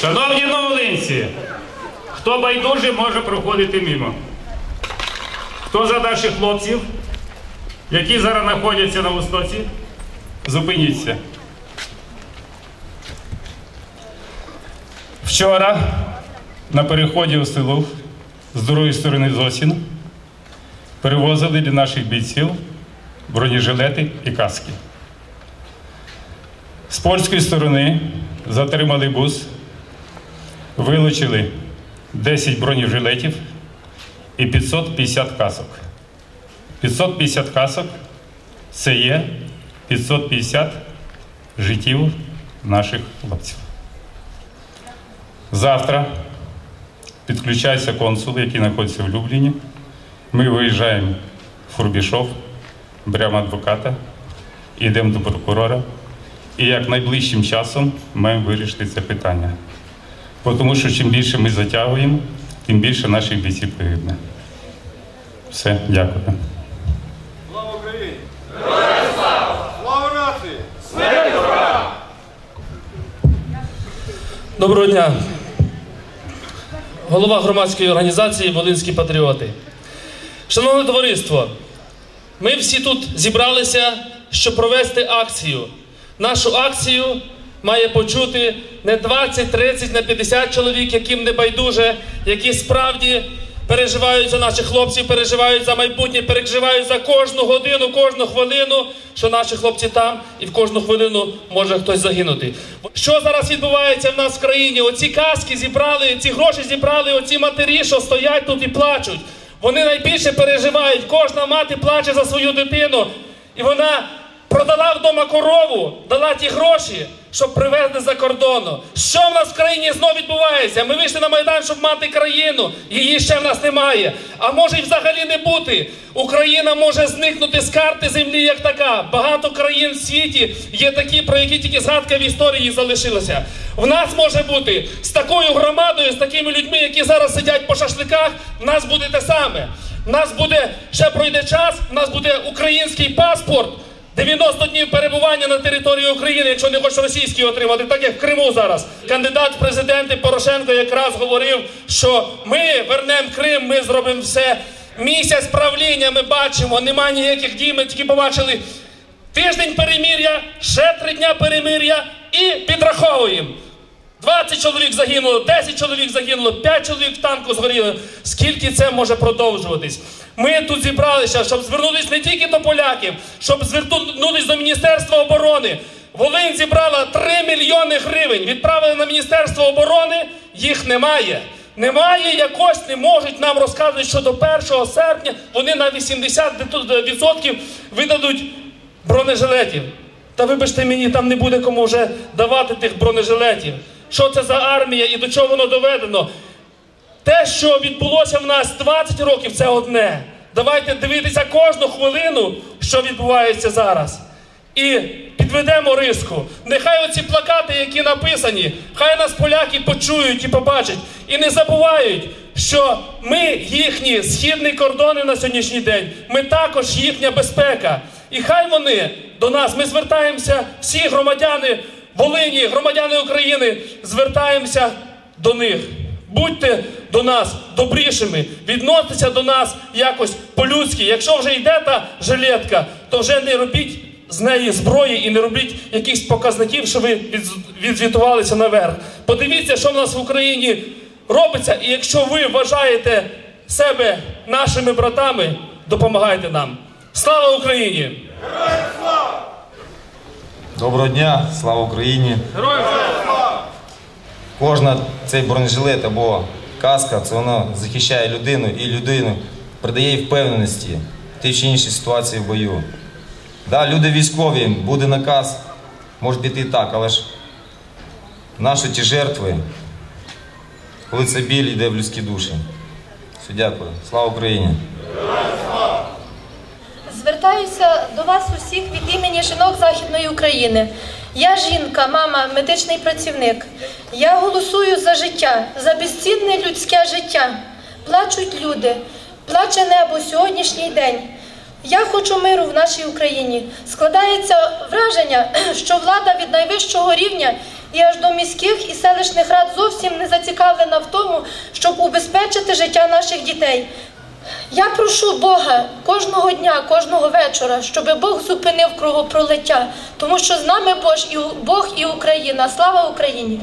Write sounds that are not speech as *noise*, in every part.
Шановні новолинці, хто байдужий, може проходити мимо. Хто за наших хлопців, які зараз знаходяться на востоці, зупиніться. Вчора на переході у село з другої сторони Зосін перевозили для наших бійців бронежилети і каски. З польської сторони затримали бус, вилучили 10 бронежилетів і 550 касок. 550 касок це є 550 життів наших хлопців. Завтра підключаються консули, які знаходяться в Любліні. Ми виїжджаємо в Фурбішов, беремо адвоката, йдемо до прокурора. І як найближчим часом маємо вирішити це питання. Тому що чим більше ми затягуємо, тим більше наших бійців погибне. Все, дякую. Слава Україні! Героям слава! Слава нації! Доброго дня. Голова громадської організації Волинські патріоти. Шановне товариство, ми всі тут зібралися, щоб провести акцію. Нашу акцію має почути не 20, 30, не 50 чоловік, яким не байдуже, які справді переживають за наших хлопців, переживають за майбутнє, переживають за кожну годину, кожну хвилину, що наші хлопці там, і в кожну хвилину може хтось загинути. Що зараз відбувається в нас в країні? Оці каски зібрали, ці гроші зібрали, оці матері, що стоять тут і плачуть. Вони найбільше переживають. Кожна мати плаче за свою дитину, і вона продала вдома корову, дала ті гроші, щоб привезли за кордону. Що в нас в країні знов відбувається? Ми вийшли на Майдан, щоб мати країну. Її ще в нас немає. А може й взагалі не бути. Україна може зникнути з карти землі як така. Багато країн в світі є такі, про які тільки згадка в історії залишилася. В нас може бути з такою громадою, з такими людьми, які зараз сидять по шашликах, в нас буде те саме. В нас буде ще пройде час, в нас буде український паспорт. 90 днів перебування на території України, якщо не хочеш російський отримати, так як в Криму зараз. Кандидат в президенти Порошенко якраз говорив, що ми вернемо Крим, ми зробимо все. Місяць правління ми бачимо, немає ніяких дій, ми тільки побачили тиждень перемир'я, ще три дня перемир'я і підраховуємо. 20 чоловік загинуло, 10 чоловік загинуло, 5 чоловік в танку згоріли. Скільки це може продовжуватись? Ми тут зібралися, щоб звернутися не тільки до поляків, щоб звернутися до Міністерства оборони. Волинь зібрала 3 мільйони гривень. Відправили на Міністерство оборони, їх немає. Немає, якось не можуть нам розказувати, що до 1 серпня вони на 80% видадуть бронежилетів. Та вибачте мені, там не буде кому вже давати тих бронежилетів. Що це за армія і до чого воно доведено? Те, що відбулося в нас 20 років, це одне. Давайте дивитися кожну хвилину, що відбувається зараз. І підведемо риску. Нехай оці плакати, які написані, хай нас поляки почують і побачать. І не забувають, що ми їхні східні кордони на сьогоднішній день. Ми також їхня безпека. І хай вони до нас, ми звертаємося, всі громадяни Волині, громадяни України, звертаємося до них. Будьте до нас добрішими, відносьтеся до нас якось по-людськи. Якщо вже йде та жилетка, то вже не робіть з неї зброї і не робіть якихось показників, що ви відзвітувалися наверх. Подивіться, що в нас в Україні робиться, і якщо ви вважаєте себе нашими братами, допомагайте нам. Слава Україні! Доброго дня, слава Україні! Кожна цей бронежилет або каска, це воно захищає людину і людину придає їй впевненості в тій чи іншій ситуації в бою. Да, люди військові, буде наказ, може піти і так, але ж наші ті жертви, коли це біль йде в людські душі. Все, дякую. Слава Україні! Звертаюся до вас усіх від імені жінок Західної України. Я жінка, мама, медичний працівник. Я голосую за життя, за безцінне людське життя. Плачуть люди, плаче небо сьогоднішній день. Я хочу миру в нашій Україні. Складається враження, *clears throat* що влада від найвищого рівня і аж до міських і селищних рад зовсім не зацікавлена в тому, щоб убезпечити життя наших дітей. Я прошу Бога кожного дня, кожного вечора, щоб Бог зупинив кровопролиття, тому що з нами Бог і, Бог і Україна. Слава Україні!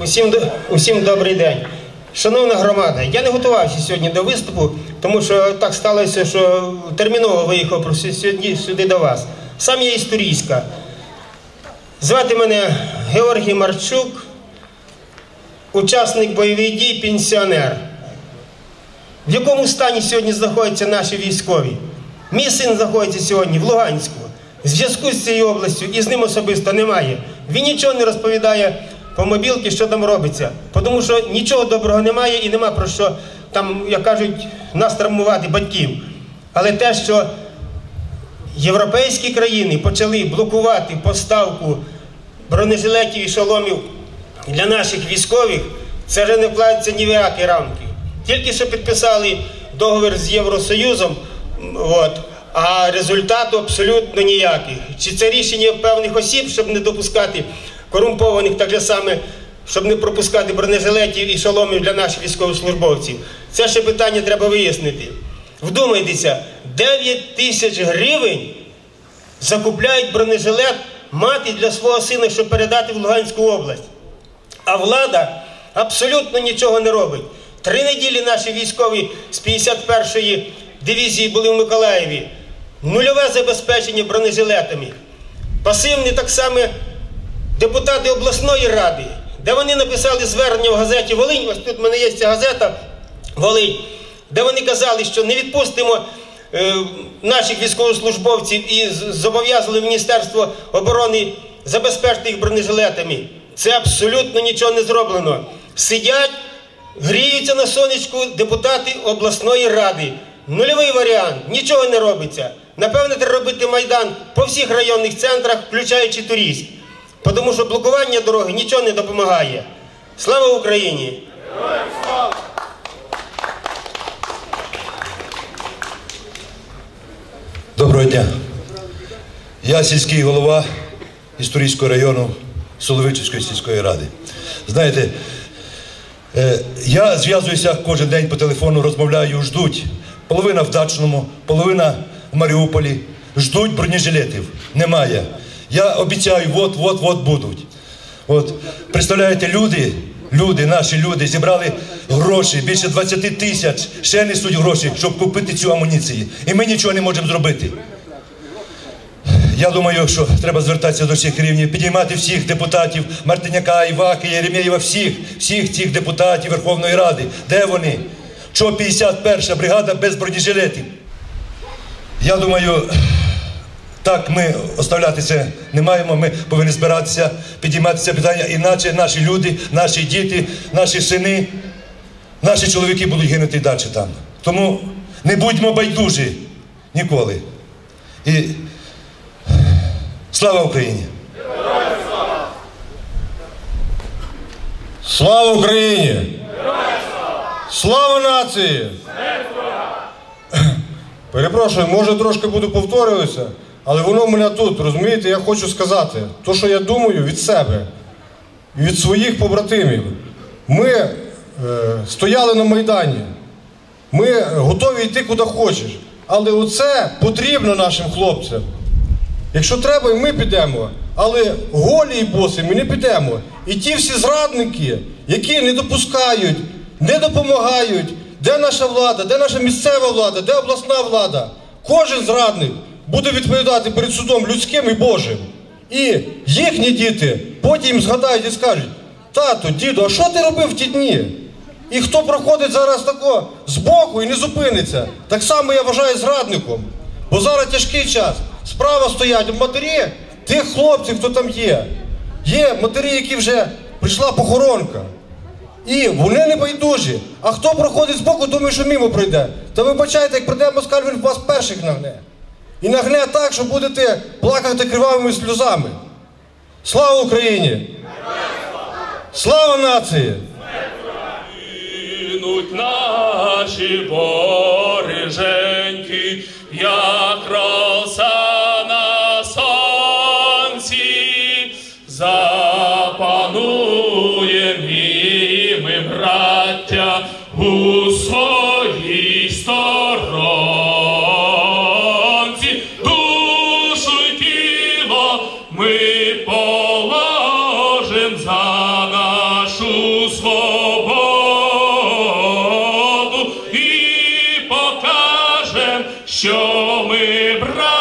Усім, усім добрий день. Шановна громада, я не готувався сьогодні до виступу, тому що так сталося, що терміново виїхав сьогодні сюди до вас. Сам я історійська. Звати мене Георгій Марчук, учасник бойових дій, пенсіонер. В якому стані сьогодні знаходяться наші військові? Мій син знаходиться сьогодні в Луганську. Зв'язку з цією областю і з ним особисто немає. Він нічого не розповідає по мобілки, що там робиться. Тому що нічого доброго немає і нема про що там, як кажуть, нас травмувати батьків. Але те, що європейські країни почали блокувати поставку бронежилетів і шоломів для наших військових, це вже не вкладається ні в які рамки. Тільки що підписали договір з Євросоюзом, от, а результату абсолютно ніяких. Чи це рішення певних осіб, щоб не допускати корумпованих, так же саме, щоб не пропускати бронежилетів і шоломів для наших військовослужбовців? Це ще питання треба вияснити. Вдумайтеся, 9 тисяч гривень закупляють бронежилет мати для свого сина, щоб передати в Луганську область. А влада абсолютно нічого не робить. Три неділі наші військові з 51-ї дивізії були в Миколаєві. Нульове забезпечення бронежилетами. Пасивні так само депутати обласної ради, де вони написали звернення в газеті Волинь. Ось тут в мене є ця газета Волинь, де вони казали, що не відпустимо е, наших військовослужбовців і зобов'язали Міністерство оборони забезпечити їх бронежилетами. Це абсолютно нічого не зроблено. Сидять, гріються на сонечку депутати обласної ради. Нульовий варіант, нічого не робиться. Напевне, треба робити майдан по всіх районних центрах, включаючи Турійськ. Тому що блокування дороги нічого не допомагає. Слава Україні! Доброго дня. Я сільський голова історичного району Соловичівської сільської ради. Знаєте, е, я зв'язуюся кожен день по телефону, розмовляю, ждуть. Половина в Дачному, половина в Маріуполі. Ждуть бронежилетів. Немає. Я обіцяю, от, от, от будуть. От, представляєте, люди, люди, наші люди зібрали гроші, більше 20 тисяч, ще несуть гроші, щоб купити цю амуніцію. І ми нічого не можемо зробити. Я думаю, що треба звертатися до всіх рівнів, підіймати всіх депутатів Мартиняка, Іваки, Єремєєва, всіх, всіх цих депутатів Верховної Ради. Де вони? Чого 51-ша бригада без бронежилетів? Я думаю, так ми оставляти це не маємо. Ми повинні збиратися, підіймати це питання, іначе наші люди, наші діти, наші сини, наші чоловіки будуть гинути далі там. Тому не будьмо байдужі ніколи. І слава Україні! Слава Україні! Слава нації! Перепрошую, може трошки буду повторюватися, але воно в мене тут, розумієте, я хочу сказати, то, що я думаю від себе від своїх побратимів. Ми е, стояли на Майдані, ми готові йти куди хочеш. Але оце потрібно нашим хлопцям. Якщо треба, і ми підемо. Але голі і боси ми не підемо. І ті всі зрадники, які не допускають, не допомагають, де наша влада, де наша місцева влада, де обласна влада, кожен зрадник буде відповідати перед судом людським і Божим. І їхні діти потім згадають і скажуть: тато, діду, а що ти робив в ті дні? І хто проходить зараз тако збоку і не зупиниться, так само я вважаю зрадником. Бо зараз тяжкий час. Справа стоять матері тих хлопців, хто там є. Є матері, які вже прийшла похоронка. І вони не байдужі. А хто проходить збоку, думає, що мимо пройде. Та вибачайте, як прийде москаль, він вас перших нагне. І нагне так, що будете плакати кривавими сльозами. Слава Україні! Слава нації! Будуть наші бореженьки, як шануєм і ми, у своїй сторонці, душу ми положим за нашу свободу і покажем, що ми браття.